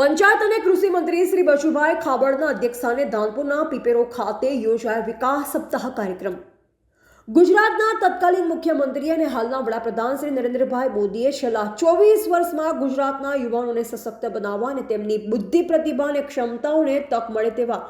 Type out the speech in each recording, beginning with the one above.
ગુજરાત અને કૃષિ મંત્રી શ્રી બચુભાઈ ખાબડના અધ્યક્ષસ્થાને ધાનપુરના પીપેરો ખાતે યોજાયો વિકાસ સપ્તાહ કાર્યક્રમ. ગુજરાતના તત્કાલીન મુખ્યમંત્રી અને હાલના વડાપ્રધાન શ્રી નરેન્દ્રભાઈ મોદીએ છેલ્લા ચોવીસ વર્ષમાં ગુજરાતના યુવાનોને સશક્ત બનાવવા અને તેમની બુદ્ધિ પ્રતિભા અને ક્ષમતાઓને તક મળે તેવા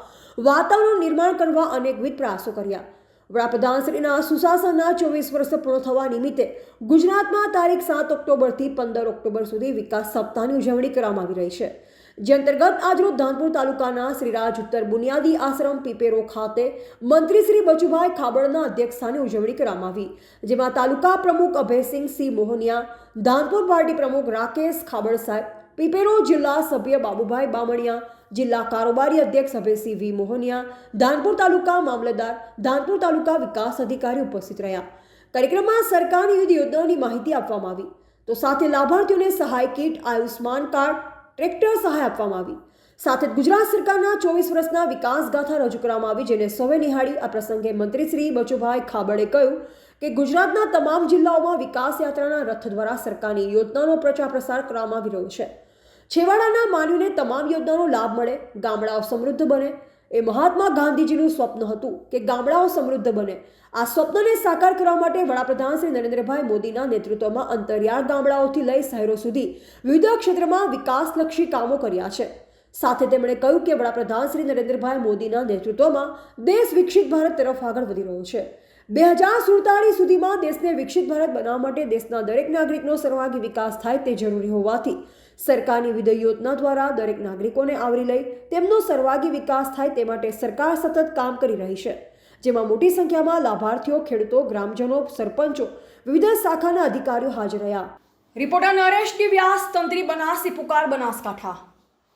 વાતાવરણ નિર્માણ કરવા અનેકવિધ પ્રયાસો કર્યા. વડાપ્રધાન શ્રીના સુશાસનના ચોવીસ વર્ષ પૂર્ણ થવા નિમિત્તે ગુજરાતમાં તારીખ સાત ઓક્ટોબરથી પંદર ઓક્ટોબર સુધી વિકાસ સપ્તાહની ઉજવણી કરવામાં આવી રહી છે. જે અંતર્ગત આજરોજ ધાનપુર તાલુકાના શ્રીરાજ ઉત્તર બુનિયાદી આશ્રમ પીપેરો ખાતે મંત્રી શ્રી બચુભાઈ ખાબડના અધ્યક્ષસ્થાને ઉજવણી કરવામાં આવી, જેમાં તાલુકા પ્રમુખ અભયસિંહ સી મોહનિયા, ધાનપુર પાર્ટી પ્રમુખ રાકેશ ખાબડ સાહેબ, પીપેરો જિલ્લા સભ્ય બાબુભાઈ બામણિયા, જિલ્લા કારોબારી અધ્યક્ષ અભયસિંહ વી મોહનિયા, ધાનપુર તાલુકા મામલતદાર, ધાનપુર તાલુકા વિકાસ અધિકારી ઉપસ્થિત રહ્યા. કાર્યક્રમમાં સરકારની વિવિધ યોજનાઓની માહિતી આપવામાં આવી. તો સાથે લાભાર્થીઓને સહાય કીટ આયુષ્માન કાર્ડ ટ્રેક્ટર સહાય આપવામાં આવી. સાથે જ ગુજરાત સરકારના ચોવીસ વર્ષના વિકાસ ગાથા રજૂ કરવામાં આવી, જેને સૌએ નિહાળી આ પ્રસંગે મંત્રી શ્રી બચુભાઈ ખાબડે કહ્યું કે ગુજરાતના તમામ જિલ્લાઓમાં વિકાસ યાત્રાના રથ દ્વારા સરકારની યોજનાનો પ્રચાર પ્રસાર કરવામાં આવી રહ્યો છે. છેવાડાના માનવીને તમામ યોજનાનો લાભ મળે, ગામડાઓ સમૃદ્ધ બને એ મહાત્મા ગાંધીજીનું સ્વપ્ન હતું કે ગામડાઓ સમૃદ્ધ બને. આ સ્વપ્નને સાકાર કરવા માટે વડાપ્રધાન શ્રી નરેન્દ્રભાઈ મોદીના નેતૃત્વમાં અંતરિયાળ ગામડાઓથી લઈ શહેરો સુધી વિવિધ ક્ષેત્રમાં વિકાસલક્ષી કામો કર્યા છે. સાથે તેમણે કહ્યું કે વડાપ્રધાન શ્રી નરેન્દ્રભાઈ મોદીના નેતૃત્વમાં દેશ વિકસિત ભારત તરફ આગળ વધી રહ્યો છે. બે હજાર સુડતાલીસ સુધીમાં દેશને વિકસિત ભારત બનાવવા માટે દેશના દરેક નાગરિકનો સર્વાંગી વિકાસ થાય તે જરૂરી હોવાથી સરકારની વિધેય યોજના દ્વારા દરેક નાગરિકોને આવરી લઈ તેમનો સર્વાંગી વિકાસ થાય તે માટે સરકાર સતત કામ કરી રહી છે. જેમાં મોટી સંખ્યામાં લાભાર્થીઓ, ખેડૂતો, ગ્રામજનો, સરપંચો, વિવિધ શાખાના અધિકારીઓ હાજર રહ્યા. રિપોર્ટર નરેશ વ્યાસ તંત્રી બનાસી પુકાર બનાસકાંઠા.